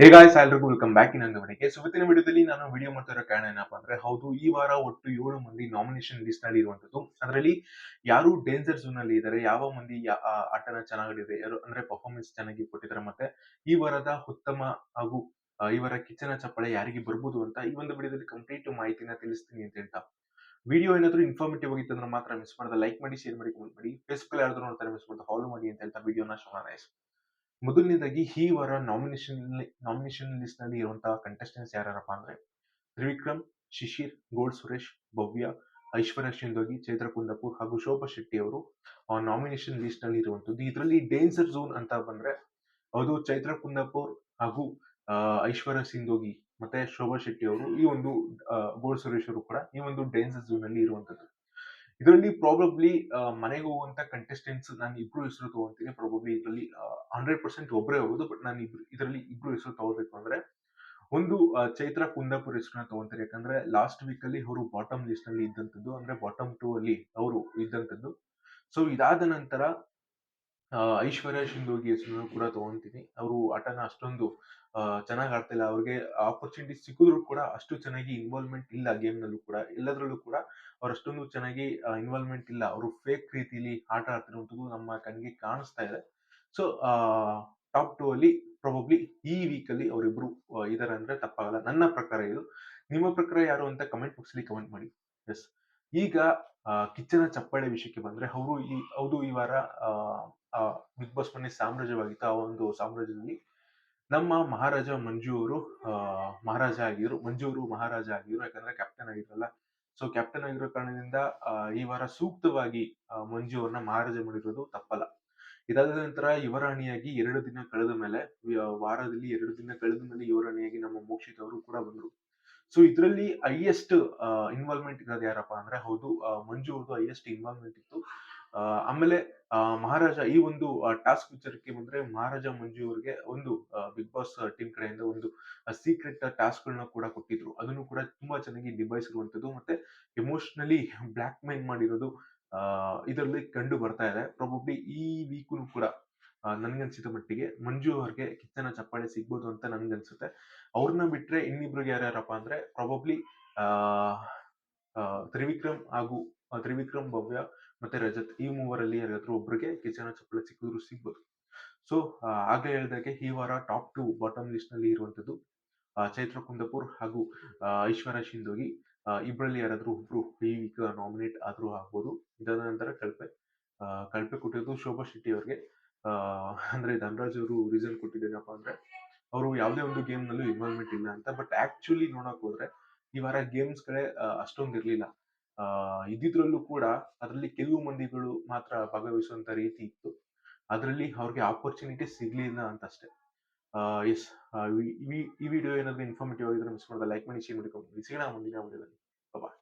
ಹೇ guys ಎಲ್ರಿಗೂ welcome back ಇನ್ನೊಂದು ಮನೆಗೆ ಸೊ ಇವತ್ತಿನ ವಿಡಿಯೋದಲ್ಲಿ ನಾನು ವಿಡಿಯೋ ಮಾಡ್ತಾ ಇರೋ ಕಾರಣ ಏನಪ್ಪಾ ಅಂದ್ರೆ, ಹೌದು, ಈ ವಾರ ಒಟ್ಟು ಏಳು ಮಂದಿ ನಾಮಿನೇಷನ್ ಲಿಸ್ಟ್ನಲ್ಲಿ ಇರುವಂತದ್ದು. ಅದರಲ್ಲಿ ಯಾರು ಡೇಂಜರ್ ಝೋನ್ ಅಲ್ಲಿ ಇದ್ದಾರೆ ಯಾವ ಮಂದಿ ಆಟನ ಚೆನ್ನಾಗಿದೆ ಯಾರು ಅಂದ್ರೆ ಪರ್ಫಾರ್ಮೆನ್ಸ್ ಚೆನ್ನಾಗಿ ಕೊಟ್ಟಿದ್ದಾರೆ ಮತ್ತೆ ಈ ವಾರದ ಉತ್ತಮ ಹಾಗೂ ಇವರ ಕಿಚ್ಚನ ಚಪ್ಪಳೆ ಯಾರಿಗೆ ಬರ್ಬೋದು ಅಂತ ಈ ಒಂದು ವಿಡಿಯೋದಲ್ಲಿ ಕಂಪ್ಲೀಟ್ ಮಾಹಿತಿನ ತಿಳಿಸ್ತೀನಿ ಅಂತ ಹೇಳ್ತಾ. ವಿಡಿಯೋ ಏನಾದ್ರು ಇನ್ಫಾರ್ಮೇಟಿವ್ ಆಗಿತ್ತು ಅಂದ್ರೆ ಮಾತ್ರ ಮಿಸ್ ಮಾಡದ ಲೈಕ್ ಮಾಡಿ ಶೇರ್ ಮಾಡಿ ಕಮೆಂಟ್ ಮಾಡಿ. ಫೇಸ್ಬುಕ್ ಯಾರಾದ್ರೂ ನೋಡ್ತಾರೆ ಮಿಸ್ ಮಾಡ್ತಾ ಫಾಲೋ ಮಾಡಿ ಅಂತ ಹೇಳ್ತಾ ವಿಡಿಯೋನ ಶೋಣ ಮೊದಲನೇದಾಗಿ ಈ ವಾರ ನಾಮಿನೇಷನ್ ನಾಮಿನೇಷನ್ ಲಿಸ್ಟ್ನಲ್ಲಿ ಇರುವಂತಹ ಕಂಟೆಸ್ಟೆಂಟ್ಸ್ ಯಾರಪ್ಪ ಅಂದ್ರೆ ತ್ರಿವಿಕ್ರಮ್, ಶಿಶಿರ್ ಗೋಲ್ಡ್ ಸುರೇಶ್, ಭವ್ಯ, ಐಶ್ವರ್ಯ ಶಿಂದೋಗಿ ಚೈತ್ರ ಕುಂದಪುರ್ ಹಾಗೂ ಶೋಭಾ ಶೆಟ್ಟಿ ಅವರು ನಾಮಿನೇಷನ್ ಲಿಸ್ಟ್ನಲ್ಲಿ ಇರುವಂತದ್ದು. ಇದರಲ್ಲಿ ಡೇಂಜರ್ ಝೋನ್ ಅಂತ ಬಂದ್ರೆ ಅದು ಚೈತ್ರ ಕುಂದಪುರ್ ಹಾಗೂ ಐಶ್ವರ್ಯ ಸಿಂಧೋಗಿ ಮತ್ತೆ ಶೋಭಾ ಶೆಟ್ಟಿ ಅವರು ಈ ಒಂದು ಗೋಲ್ಡ್ ಸುರೇಶ್ ಅವರು ಕೂಡ ಈ ಒಂದು ಡೇಂಜರ್ ಝೋನ್ ಅಲ್ಲಿ ಇರುವಂತದ್ದು. ಇದರಲ್ಲಿ ಪ್ರಾಬಬ್ಲಿ ಮನೆಗೆ ಹೋಗುವಂತ ಕಂಟೆಸ್ಟೆಂಟ್ಸ್ ನಾನು ಇಬ್ರು ಹೆಸರು ತಗೊಂತೀನಿ. ಪ್ರಾಬಬ್ಲಿ ಇದರಲ್ಲಿ ಹಂಡ್ರೆಡ್ ಪರ್ಸೆಂಟ್ ಒಬ್ಬರೇ ಹೋಗೋದು ಬಟ್ ನಾನು ಇಬ್ರು, ಇದರಲ್ಲಿ ಇಬ್ರು ಹೆಸರು ತಗೋಬೇಕು ಅಂದ್ರೆ, ಒಂದು ಚೈತ್ರ ಕುಂದಾಪುರ ಹೆಸರನ್ನ ತಗೊಂತಾರೆ. ಯಾಕಂದ್ರೆ ಲಾಸ್ಟ್ ವೀಕ್ ಅಲ್ಲಿ ಅವರು ಬಾಟಮ್ ಲಿಸ್ಟ್ನಲ್ಲಿ ಇದ್ದಂತದ್ದು, ಅಂದ್ರೆ ಬಾಟಮ್ ಟೂ ಅಲ್ಲಿ ಅವರು ಇದ್ದಂತದ್ದು. ಸೊ ಇದಾದ ನಂತರ ಐಶ್ವರ್ಯ ಶಿಂದೋಗಿ ಹೆಸರನ್ನು ಕೂಡ ತಗೊಂತೀನಿ. ಅವರು ಆಟನ ಅಷ್ಟೊಂದು ಚೆನ್ನಾಗಿ ಆಡ್ತಿಲ್ಲ. ಅವ್ರಿಗೆ ಆಪರ್ಚುನಿಟಿ ಸಿಕ್ಕಿದ್ರು ಕೂಡ ಅಷ್ಟು ಚೆನ್ನಾಗಿ ಇನ್ವಾಲ್ವ್ಮೆಂಟ್ ಇಲ್ಲ ಗೇಮ್ ನಲ್ಲೂ ಕೂಡ. ಎಲ್ಲದರಲ್ಲೂ ಕೂಡ ಅವ್ರು ಅಷ್ಟೊಂದು ಚೆನ್ನಾಗಿ ಇನ್ವಾಲ್ವ್ಮೆಂಟ್ ಇಲ್ಲ. ಅವರು ಫೇಕ್ ರೀತಿಲಿ ಆಟ ಆಡ್ತಿರುವಂಥದ್ದು ನಮ್ಮ ಕಣ್ಣಿಗೆ ಕಾಣಿಸ್ತಾ ಇದೆ. ಸೊ ಟಾಪ್ ಟೂ ಅಲ್ಲಿ ಪ್ರಾಬಬ್ಲಿ ಈ ವೀಕ್ ಅಲ್ಲಿ ಅವರಿಬ್ರು ಇದಾರೆ ಅಂದ್ರೆ ತಪ್ಪಾಗಲ್ಲ. ನನ್ನ ಪ್ರಕಾರ ಇದು. ನಿಮ್ಮ ಪ್ರಕಾರ ಯಾರು ಅಂತ ಕಮೆಂಟ್ ಬಾಕ್ಸ್ ಅಲ್ಲಿ ಕಮೆಂಟ್ ಮಾಡಿ. ಎಸ್ ಈಗ ಕಿಚ್ಚನ ಚಪ್ಪಾಳೆ ವಿಷಯಕ್ಕೆ ಬಂದ್ರೆ ಅವರು ಈ ಹೌದು ಈ ವಾರ ಬಿಗ್ ಬಾಸ್ ಮನೆ ಸಾಮ್ರಾಜ್ಯವಾಗಿತ್ತು. ಆ ಒಂದು ಸಾಮ್ರಾಜ್ಯದಲ್ಲಿ ನಮ್ಮ ಮಹಾರಾಜ ಮಂಜು ಅವರು ಮಹಾರಾಜ ಆಗಿದ್ರು, ಮಂಜು ಅವರು ಮಹಾರಾಜ ಆಗಿದ್ರು. ಯಾಕಂದ್ರೆ ಕ್ಯಾಪ್ಟನ್ ಆಗಿರಲ್ಲ ಸೊ ಕ್ಯಾಪ್ಟನ್ ಆಗಿರೋ ಕಾರಣದಿಂದ ಈ ವಾರ ಸೂಕ್ತವಾಗಿ ಮಂಜು ಅವ್ರನ್ನ ಮಹಾರಾಜ ಮಾಡಿರೋದು ತಪ್ಪಲ್ಲ. ಇದಾದ ನಂತರ ಯುವರಾಣಿಯಾಗಿ ಎರಡು ದಿನ ಕಳೆದ ಮೇಲೆ ವಾರದಲ್ಲಿ ಎರಡು ದಿನ ಕಳೆದ ಮೇಲೆ ಯುವರಾಣಿಯಾಗಿ ನಮ್ಮ ಮೋಕ್ಷಿತ್ ಅವರು ಕೂಡ ಬಂದ್ರು. ಸೊ ಇದರಲ್ಲಿ ಹೈಯೆಸ್ಟ್ ಇನ್ವಾಲ್ವ್ಮೆಂಟ್ ಇರೋದು ಯಾರಪ್ಪ ಅಂದ್ರೆ ಹೌದು ಮಂಜು ಅವ್ರದ್ದು ಹೈಯೆಸ್ಟ್ ಇನ್ವಾಲ್ವ್ಮೆಂಟ್ ಇತ್ತು. ಆಮೇಲೆ ಮಹಾರಾಜ ಈ ಒಂದು ಟಾಸ್ಕ್ ವಿಚಾರಕ್ಕೆ ಬಂದ್ರೆ ಮಹಾರಾಜ ಮಂಜು ಅವರಿಗೆ ಒಂದು ಬಿಗ್ ಬಾಸ್ ಟೀಮ್ ಕಡೆಯಿಂದ ಒಂದು ಸೀಕ್ರೆಟ್ ಟಾಸ್ಕ್ ಗಳನ್ನ ಕೂಡ ಕೊಟ್ಟಿದ್ರು. ಅದನ್ನು ಕೂಡ ತುಂಬಾ ಚೆನ್ನಾಗಿ ನಿಭಾಯಿಸಿರುವಂತದ್ದು ಮತ್ತೆ ಎಮೋಷನಲಿ ಬ್ಲಾಕ್ ಮೇಲ್ ಮಾಡಿರೋದು ಇದರಲ್ಲಿ ಕಂಡು ಬರ್ತಾ ಇದೆ. ಪ್ರಾಬಬ್ಲಿ ಈ ವೀಕು ಕೂಡ ನನ್ಗನ್ಸಿದ ಮಟ್ಟಿಗೆ ಮಂಜು ಅವ್ರಿಗೆ ಕಿಚ್ಚನ ಚಪ್ಪಾಳೆ ಸಿಗ್ಬೋದು ಅಂತ ನನ್ಗನ್ಸುತ್ತೆ. ಅವ್ರನ್ನ ಬಿಟ್ರೆ ಇನ್ನಿಬ್ರಿಗೆ ಯಾರ್ಯಾರಪ್ಪ ಅಂದ್ರೆ ಪ್ರಾಬಬ್ಲಿ ತ್ರಿವಿಕ್ರಮ್ ಹಾಗೂ ತ್ರಿವಿಕ್ರಮ್ ಭವ್ಯ ಮತ್ತೆ ರಜತ್ ಈ ಮೂವರಲ್ಲಿ ಯಾರಾದ್ರೂ ಒಬ್ರಿಗೆ ಕಿಚನ ಚಪ್ಪಾಳೆ ಸಿಕ್ಕಿದ್ರು ಸಿಗ್ಬೋದು. ಸೊ ಆಗ್ಲೇ ಹೇಳಿದಾಗೆ ಈ ವಾರ ಟಾಪ್ ಟು ಬಾಟಮ್ ಲಿಸ್ಟ್ನಲ್ಲಿ ಇರುವಂತದ್ದು ಚೈತ್ರ ಕುಂದಪುರ್ ಹಾಗೂ ಐಶ್ವರ್ಯ ಶಿಂದೋಗಿ ಇಬ್ಬರಲ್ಲಿ ಯಾರಾದ್ರೂ ಒಬ್ರು ಈ ವೀಕ್ ನಾಮಿನೇಟ್ ಆದ್ರೂ ಆಗ್ಬೋದು. ಇದಾದ ನಂತರ ಕಳಪೆ ಕಳಪೆ ಕೊಟ್ಟಿದ್ದು ಶೋಭಾ ಶೆಟ್ಟಿ ಅವ್ರಿಗೆ. ಅಂದ್ರೆ ಧನರಾಜ್ ಅವರು ರೀಸನ್ ಕೊಟ್ಟಿದ್ದೇನಪ್ಪ ಅಂದ್ರೆ, ಅವರು ಯಾವುದೇ ಒಂದು ಗೇಮ್ ನಲ್ಲೂ ಇನ್ವಾಲ್ವ್ಮೆಂಟ್ ಇಲ್ಲ ಅಂತ ಬಟ್ ಆಕ್ಚುಲಿ ನೋಡಕ್ ಹೋದ್ರೆ ಈ ವಾರ ಗೇಮ್ಸ್ ಕಡೆ ಅಷ್ಟೊಂದು ಇರ್ಲಿಲ್ಲ. ಇದ್ದಿದ್ರಲ್ಲೂ ಕೂಡ ಅದರಲ್ಲಿ ಕೆಲವು ಮಂದಿಗಳು ಮಾತ್ರ ಭಾಗವಹಿಸುವಂತ ರೀತಿ ಇತ್ತು. ಅದರಲ್ಲಿ ಅವ್ರಿಗೆ ಆಪರ್ಚುನಿಟಿ ಸಿಗ್ಲಿಲ್ಲ ಅಂತ ಅಷ್ಟೇ ಎಸ್ ಈ ವಿಡಿಯೋ ಏನಾದ್ರು ಇನ್ಫಾರ್ಮೇಟಿವ್ ಆಗಿದ್ರೆ ಮಿಸ್ ಮಾಡಿದ್ರೆ ಲೈಕ್ ಮಾಡಿ ಶೇರ್ ಮಾಡಿ. ಸಿಗೋಣ ಮುಂದಿನ ವಿಡಿಯೋದಲ್ಲಿ ಬಾಯ್